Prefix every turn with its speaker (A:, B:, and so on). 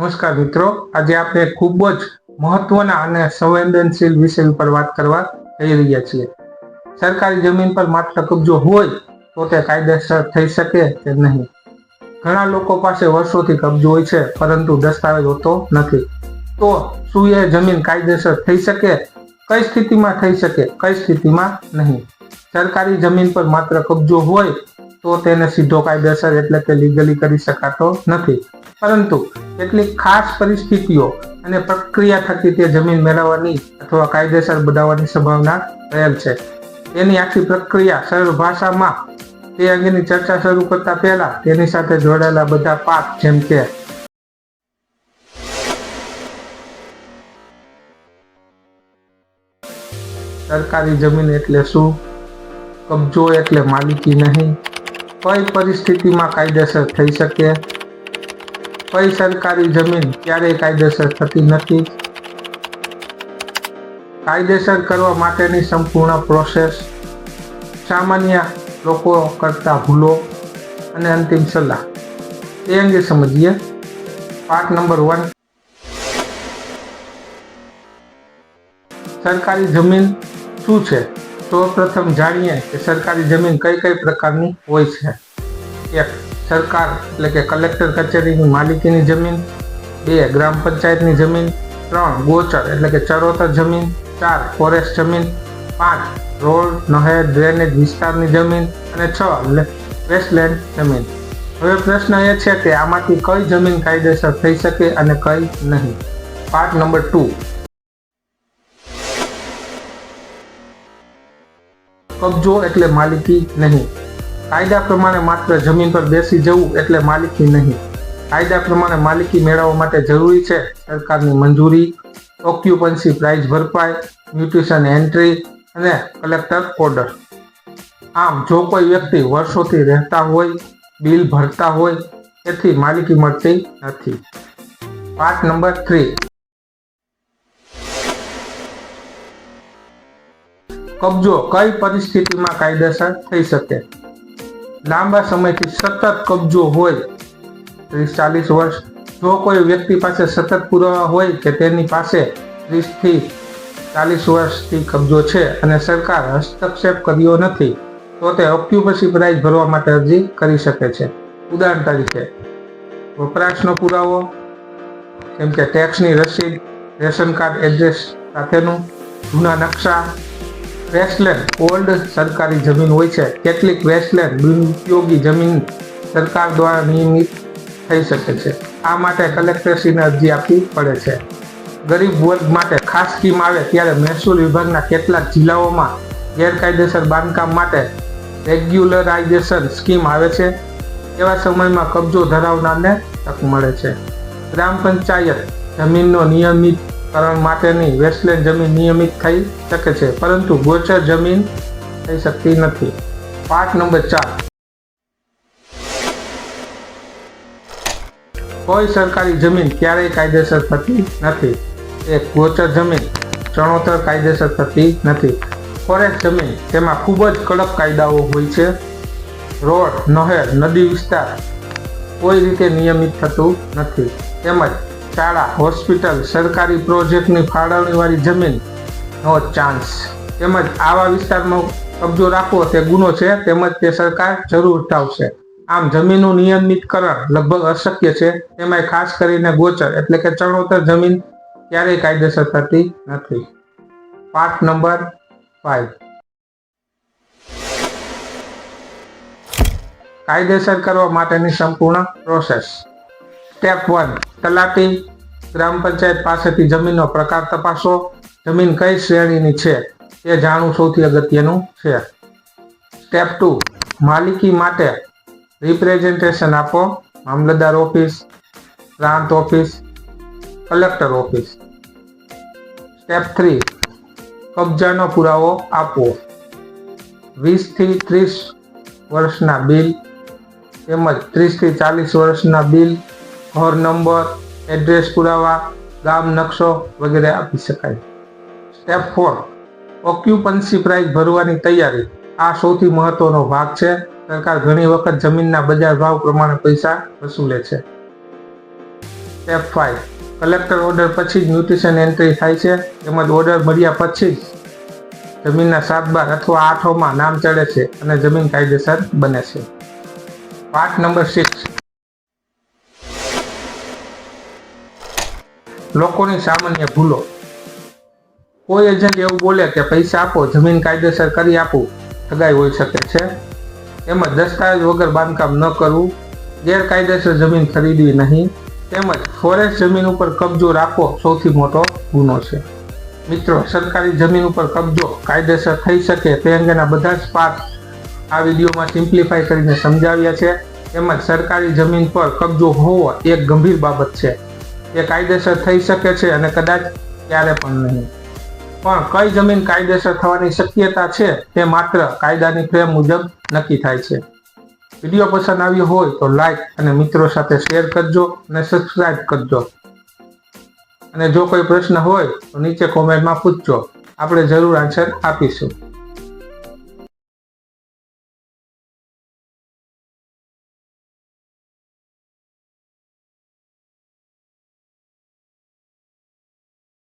A: નમસ્કાર મિત્રો. આજે આપણે ખૂબ જ મહત્વના અને સંવેદનશીલ વિષય ઉપર વાત કરવા જઈ રહ્યા છીએ. સરકારી જમીન પર માત્ર કબજો હોય તો તે કાયદેસર થઈ શકે કે નહીં? ઘણા લોકો પાસે વર્ષોથી કબજો હોય છે, પરંતુ દસ્તાવેજ હોતો નથી. તો શું એ જમીન કાયદેસર થઈ શકે? કઈ સ્થિતિમાં થઈ શકે? કઈ સ્થિતિમાં નહીં? સરકારી જમીન પર માત્ર કબજો હોય તો તેને સીધો કાયદેસર એટલે કે લીગલી કરી શકાતો નથી. પરંતુ કેટલીક ખાસ પરિસ્થિતિઓ અને પ્રક્રિયા થકી તે જમીન મેળવવાની અથવા કાયદેસર બનાવવાની સંભાવના રહેલ છે. તેની આખી પ્રક્રિયા સરળ ભાષામાં તે અંગેની ચર્ચા શરૂ કરતા પહેલા તેની સાથે જોડાયેલા બધા પાક જેમ કે સરકારી જમીન એટલે શું? કબજો એટલે માલિકી નહીં? કઈ પરિસ્થિતિમાં કાયદેસર થઈ શકે? કઈ સરકારી જમીન ક્યારેય કાયદેસર થતી નથી. કાયદેસર કરવા માટેની સંપૂર્ણ પ્રોસેસ સામાન્ય લોકો કરતા ભૂલો અને અંતિમ સલાહ. એ અંગે સમજીએ. પાર્ટ નંબર વન સરકારી જમીન શું છે? સૌપ્રથમ જાણીએ કે સરકારી જમીન કઈ કઈ પ્રકારની હોય છે? એક. સરકાર, એટલે કે કલેક્ટર કચેરીની માલિકીની જમીન, બે ગ્રામ પંચાયતની જમીન, ત્રણ ગોચર, એટલે કે ચરોતર જમીન, ચાર ફોરેસ્ટ જમીન, પાંચ રોડ નહેર ડ્રેનેજ વિસ્તારની જમીન અને છ વેસ્ટલેન્ડ જમીન. હવે પ્રશ્ન એ છે કે આમાંથી કઈ જમીન કાયદેસર થઈ શકે અને કઈ નહીં. Part number two. કબજો એટલે માલિકી નહીં. કાયદા પ્રમાણે માત્ર જમીન પર બેસી જવું એટલે માલિકી નહીં. કાયદા પ્રમાણે માલિકી મેળવવા માટે જરૂરી છે સરકારની મંજૂરી, ઓક્યુપન્સી પ્રાઇઝ ભરપાઈ ન્યુટ્રિશન એન્ટ્રી અને કલેક્ટર ઓર્ડર. આમ, જો કોઈ વ્યક્તિ વર્ષોથી રહેતા હોય, બિલ ભરતા હોય, તેથી માલિકી મળતી નથી. Part number three. કબજો કઈ પરિસ્થિતિમાં કાયદેસર થઈ શકે? લાંબા સમયથી સતત કબજો હોય, ત્રીસ, ચાલીસ વર્ષ, જો કોઈ વ્યક્તિ પાસે સતત પુરાવા હોય કે તેની પાસે ત્રીસથી ચાલીસ વર્ષથી કબજો છે અને સરકાર હસ્તક્ષેપ કર્યો નથી, તો તે ઓક્યુપસી પ્રાઇઝ ભરવા માટે અરજી કરી શકે છે. ઉદાહરણ તરીકે, વપરાશનો પુરાવો, જેમ કે ટેક્સની રસીદ, રેશન કાર્ડ એડ્રેસ સાથેનું જૂના નકશા વેસ્ટલેન્ડ ઓલ્ડ સરકારી જમીન હોય છે. કેટલીક વેસ્ટલેન્ડ બિનઉપયોગી જમીન સરકાર દ્વારા નિયમિત થઈ શકે છે. આ માટે કલેક્ટરશ્રીને અરજી આપવી પડે છે. ગરીબ વર્ગ માટે ખાસ સ્કીમ આવે ત્યારે મહેસૂલ વિભાગના કેટલાક જિલ્લાઓમાં ગેરકાયદેસર બાંધકામ માટે રેગ્યુલરાઇઝેશન સ્કીમ આવે છે. એવા સમયમાં કબજો ધરાવનારને તક મળે છે. ગ્રામ પંચાયત જમીનનો નિયમિતકરણ માટેની વેસ્ટલેન્ડ જમીન નિયમિત થઈ શકે છે, પરંતુ ગોચર જમીન થઈ શકતી નથી. પાઠ નંબર ચાર. કોઈ સરકારી જમીન ક્યારેય કાયદેસર થતી નથી. એક ગોચર જમીન ચણોતર કાયદેસર થતી નથી. ફોરેસ્ટ જમીન તેમાં ખૂબ જ કડક કાયદાઓ હોય છે. રોડ, નહેર, નદી વિસ્તાર કોઈ રીતે નિયમિત થતું નથી. તેમજ શાળા, હોસ્પિટલ, સરકારી પ્રોજેક્ટની ફાળવણીવાળી જમીનનો ચાન્સ. તેમજ આવા વિસ્તારમાં કબજો રાખવો તે ગુનો છે, તેમજ તે સરકાર જરૂર ઉઠાવશે. આમ જમીનનું નિયમિતકરણ લગભગ અશક્ય છે તેમાં ખાસ કરીને ગોચર એટલે કે ચણોતર જમીન ક્યારેય કાયદેસર થતી નથી. પાર્ટ નંબર ફાઈવ કાયદેસર કરવા માટેની સંપૂર્ણ પ્રોસેસ સ્ટેપ વન તલાટી. ગ્રામ પંચાયત પાસેથી જમીનનો પ્રકાર તપાસો. જમીન કઈ શ્રેણીની છે તે જાણવું સૌથી અગત્યનું છે. સ્ટેપ ટુ માલિકી માટે રિપ્રેઝેન્ટેશન આપો. મામલતદાર ઓફિસ, પ્રાંત office, collector office. Step three કબજાનો પુરાવો આપવો વીસથી ત્રીસ વર્ષના બિલ તેમજ ત્રીસથી ચાલીસ વર્ષના બિલ ઘર નંબર, એડ્રેસ પુરાવા, ગામ નકશો વગેરે આપી શકાય. સ્ટેપ ફોર ઓક્યુપન્સી પ્રાઇઝ ભરવાની તૈયારી. આ સૌથી મહત્વનો ભાગ છે. સરકાર ઘણી વખત જમીનના બજાર ભાવ પ્રમાણે પૈસા વસૂલે છે. સ્ટેપ ફાઇવ કલેક્ટર ઓર્ડર પછી જ ન્યુટ્રિશન એન્ટ્રી થાય છે. તેમજ ઓર્ડર મળ્યા પછી જ જમીનના સાત બાર અથવા આઠોમાં નામ ચડે છે અને જમીન કાયદેસર બને છે. પાર્ટ નંબર સિક્સ લોકોની સામાન્ય ભૂલો. કોઈ એજન્ટ એવું બોલે કે પૈસા આપો, જમીન કાયદેસર કરી આપું ઠગાઈ હોઈ શકે છે. તેમજ દસ્તાવેજ વગર બાંધકામ ન કરવું, ગેરકાયદેસર જમીન ખરીદવી નહીં, તેમજ ફોરેસ્ટ જમીન ઉપર કબજો રાખવો સૌથી મોટો ગુનો છે. મિત્રો, સરકારી જમીન ઉપર કબજો કાયદેસર થઈ શકે તે અંગેના બધા જ પાઠ આ વિડીયોમાં સિમ્પ્લિફાય કરીને સમજાવ્યા છે. તેમજ સરકારી જમીન પર કબજો હોવો એક ગંભીર બાબત છે. એ કાયદેસર થઈ શકે છે અને કદાચ ક્યારે પણ નહીં. પણ કઈ જમીન કાયદેસર થવાની શક્યતા છે તે માત્ર કાયદાની ફ્રેમ મુજબ નક્કી થાય છે. વીડિયો પસંદ આવ્યો હોય તો લાઈક અને મિત્રો સાથે શેર કરજો અને સબસ્ક્રાઇબ કરજો. અને જો કોઈ પ્રશ્ન હોય તો નીચે કોમેન્ટમાં પૂછજો. આપણે જરૂર આન્સર આપીશું.